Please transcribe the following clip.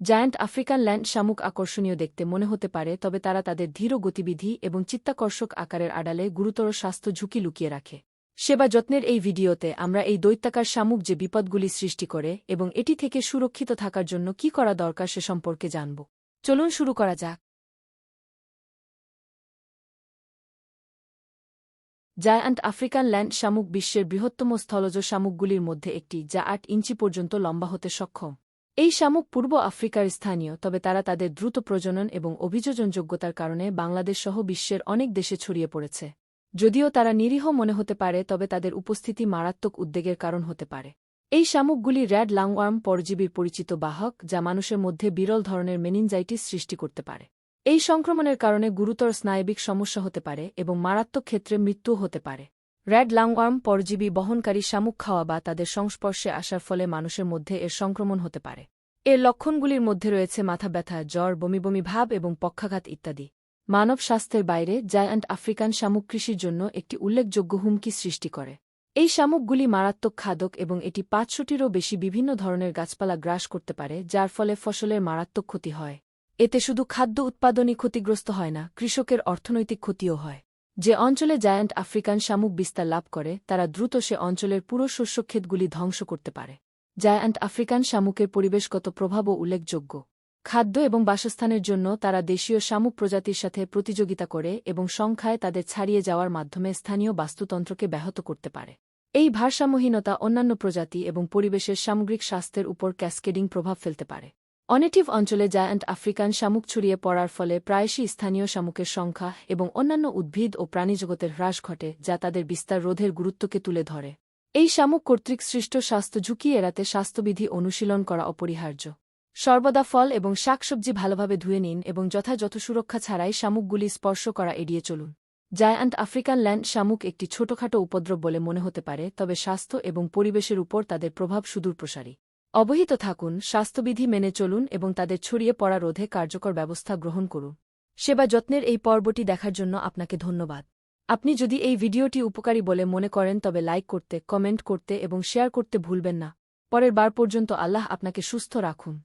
Giant African land শামুক আকর্ষণীয় দেখতে মনে হতে পারে, তবে তারা তাদের ধীর গতিবিধি এবং চিত্তাকর্ষক আকারের আড়ালে গুরুতর স্বাস্থ্য ঝুঁকি লুকিয়ে রাখে। সেবা যত্নের এই ভিডিওতে আমরা এই দৈত্যাকার শামুক যে বিপদগুলি সৃষ্টি করে এবং এটি থেকে সুরক্ষিত থাকার জন্য কি করা দরকার সে সম্পর্কে জানব। চলুন শুরু করা যাক। জায়ান্ট আফ্রিকান ল্যান্ড শামুক বিশ্বের বৃহত্তম স্থলজ শামুকগুলির মধ্যে একটি, যা আট ইঞ্চি পর্যন্ত লম্বা হতে সক্ষম। এই শামুক পূর্ব আফ্রিকার স্থানীয়, তবে তারা তাদের দ্রুত প্রজনন এবং অভিযোজনযোগ্যতার কারণে বাংলাদেশ সহ বিশ্বের অনেক দেশে ছড়িয়ে পড়েছে। যদিও তারা নিরীহ মনে হতে পারে, তবে তাদের উপস্থিতি মারাত্মক উদ্বেগের কারণ হতে পারে। এই শামুকগুলি র্যাড লাংওয়ার্ম পরজীবীর পরিচিত বাহক, যা মানুষের মধ্যে বিরল ধরনের মেনিনজাইটিস সৃষ্টি করতে পারে। এই সংক্রমণের কারণে গুরুতর স্নায়বিক সমস্যা হতে পারে এবং মারাত্মক ক্ষেত্রে মৃত্যুও হতে পারে। র্যাড লাংওয়ার্ম পরজীবী বহনকারী শামুক খাওয়া বা তাদের সংস্পর্শে আসার ফলে মানুষের মধ্যে এর সংক্রমণ হতে পারে। এর লক্ষণগুলির মধ্যে রয়েছে মাথা ব্যথা, জ্বর, বমি বমি ভাব এবং পক্ষাঘাত ইত্যাদি। মানব স্বাস্থ্যের বাইরে জায়ান্ট আফ্রিকান শামুক কৃষির জন্য একটি উল্লেখযোগ্য হুমকি সৃষ্টি করে। এই শামুকগুলি মারাত্মক খাদক এবং এটি পাঁচশোটিরও বেশি বিভিন্ন ধরনের গাছপালা গ্রাস করতে পারে, যার ফলে ফসলের মারাত্মক ক্ষতি হয়। এতে শুধু খাদ্য উৎপাদনই ক্ষতিগ্রস্ত হয় না, কৃষকের অর্থনৈতিক ক্ষতিও হয়। যে অঞ্চলে জায়ান্ট আফ্রিকান শামুক বিস্তার লাভ করে, তারা দ্রুত সে অঞ্চলের পুরো শস্যক্ষেতগুলি ধ্বংস করতে পারে। জায়ান্ট আফ্রিকান শামুকের পরিবেশগত প্রভাবও উল্লেখযোগ্য। খাদ্য এবং বাসস্থানের জন্য তারা দেশীয় শামুক প্রজাতির সাথে প্রতিযোগিতা করে এবং সংখ্যায় তাদের ছাড়িয়ে যাওয়ার মাধ্যমে স্থানীয় বাস্তুতন্ত্রকে ব্যাহত করতে পারে। এই ভারসাম্যহীনতা অন্যান্য প্রজাতি এবং পরিবেশের সামগ্রিক স্বাস্থ্যের উপর ক্যাসকেডিং প্রভাব ফেলতে পারে। অনেটিভ অঞ্চলে জায়ান্ট আফ্রিকান শামুক ছড়িয়ে পড়ার ফলে প্রায়শই স্থানীয় শামুকের সংখ্যা এবং অন্যান্য উদ্ভিদ ও প্রাণীজগতের হ্রাস ঘটে, যা তাদের বিস্তার রোধের গুরুত্বকে তুলে ধরে। এই শামুক কর্তৃক সৃষ্ট স্বাস্থ্য ঝুঁকি এড়াতে স্বাস্থ্যবিধি অনুশীলন করা অপরিহার্য। সর্বদা ফল এবং শাকসবজি ভালোভাবে ধুয়ে নিন এবং যথাযথ সুরক্ষা ছাড়াই শামুকগুলি স্পর্শ করা এড়িয়ে চলুন। জায়ান্ট আফ্রিকান ল্যান্ড শামুক একটি ছোটখাটো উপদ্রব বলে মনে হতে পারে, তবে স্বাস্থ্য এবং পরিবেশের উপর তাদের প্রভাব সুদূরপ্রসারী। অবহিত থাকুন, স্বাস্থ্যবিধি মেনে চলুন এবং তাদের ছড়িয়ে পড়া রোধে কার্যকর ব্যবস্থা গ্রহণ করুন। সেবা যত্নের এই পর্বটি দেখার জন্য আপনাকে ধন্যবাদ। আপনি যদি এই ভিডিওটি উপকারী বলে মনে করেন, তবে লাইক করতে, কমেন্ট করতে এবং শেয়ার করতে ভুলবেন না। পরের বার পর্যন্ত আল্লাহ আপনাকে সুস্থ রাখুন।